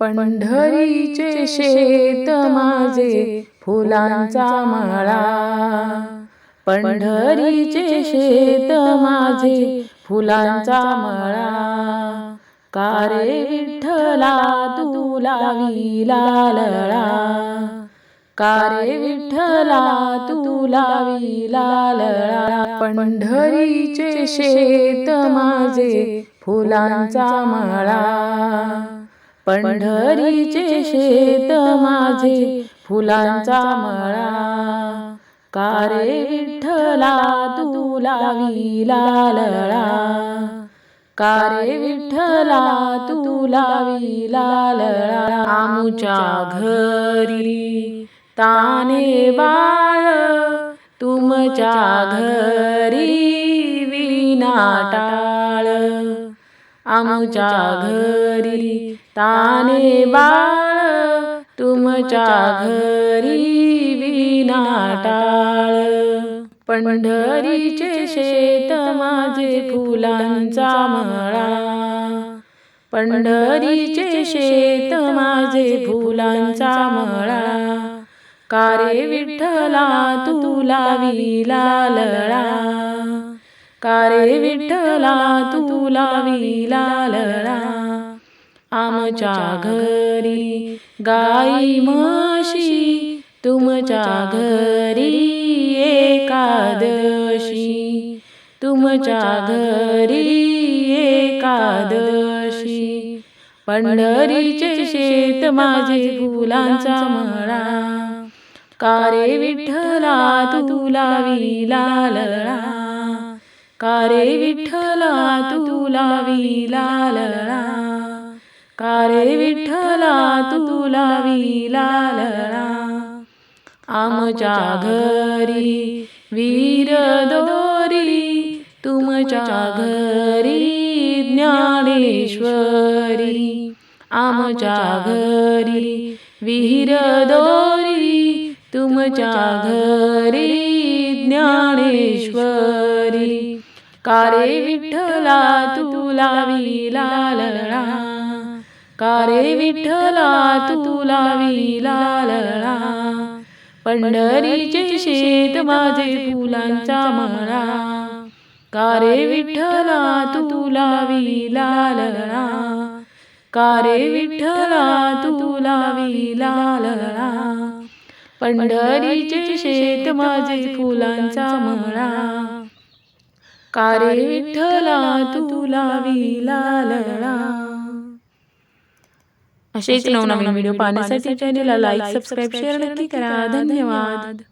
पंढरीचे शेत माझे फुलांचा माळा. पंढरीचे शेत माझे फुलांचा माळा. कारे विठ्ठला तू लावी लालळा? कारे विठ्ठला तू लावी लालळा? पंढरीचे शेत माझे फुलांचा माळा. पंढरीचे शेत माझे फुलांचा मळा. कारे विठ्ठला तुला लावी लालळा कारे विठ्ठला तुला लावी लालळा घरी ताने बाळ तुमच्या घरी विनाटा आमच्या घरी ताने बाळ तुमच्या घरी विना टाळ पंढरीचे शेत माझे फुलांचा मळा. पंढरीचे शेत माझे फुलांचा मळा. कारे विठ्ठला तू लावी लालळा कारे विठ्ठला तू लावी लालळा आमच्या घरी गाई म्हशी तुमच्या घरी एकादशी. तुमच्या घरी एकादशी. पंढरीचे शेत माझे फुलांचा मळा. कारे विठ्ठला तू लावी का कारे विठ्ठला तू लळा का कारे विठ्ठला तुला विला लालळा आमच्या घरी वीर दोरी तुमच्या घरी ज्ञानेश्वरी आमच्या घरी विहीर दोरी तुमच्या घरी कारे विठ्ठला तू लावी लालळा कारे विठ्ठला तू लावी लालळा पंढरीचे शेत माझे फुलांचा मळा. कारे विठ्ठला तू लावी लालळा कारे विठ्ठला तू लावी लालळा पंढरीचे शेत माझे फुलांचा मळा. कारे विठ्ठला तू लावी लालळा. असेच नवनवीन व्हिडिओ पाहण्यासाठी चॅनेलला लाईक सबस्क्राईब शेअर नक्की करा. धन्यवाद.